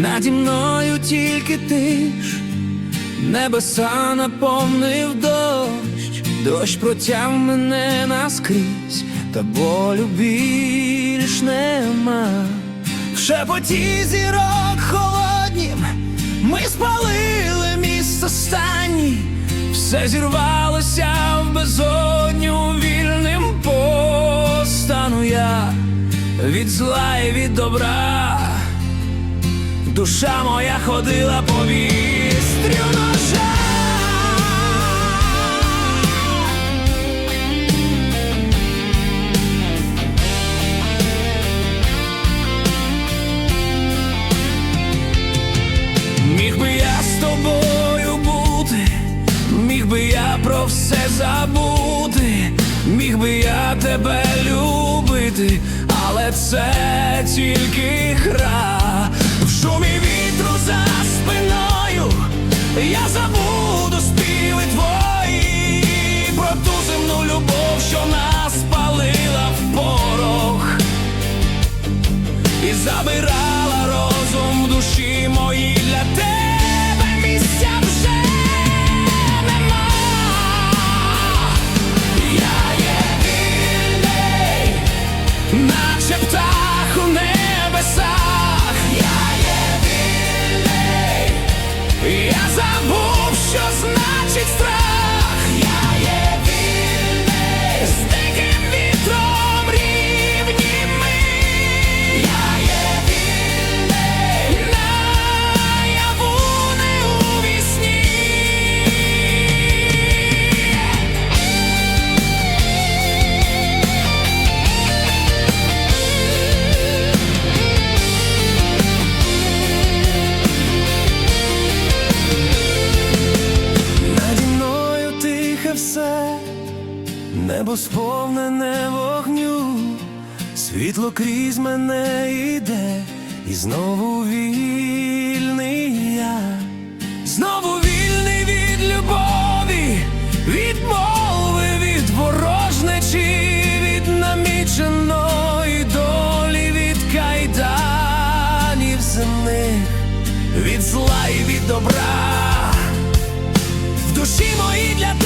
Наді мною тільки ти ж, небеса наповнив дощ, дощ протяг мене наскрізь, та болю більш нема. В шепоті зірок холоднім ми спалили міст останній, все зірвалося в безодню вільним постану я від зла і від добра. Душа моя ходила по вістрю ножа. Міг би я з тобою бути, міг би я про все забути, міг би я тебе любити, але це тільки гра шумі вітру за спиною. Я забуду співи твої про ту земну любов, що нас палила в порох і забирала розум в душі моїй для тебе я небо сповнене вогню, світло крізь мене йде, і знову вільний я, знову вільний від любові, від мови, від ворожнечі, від наміченої долі, від кайданів земних, від зла і від добра. В душі моїй для тебе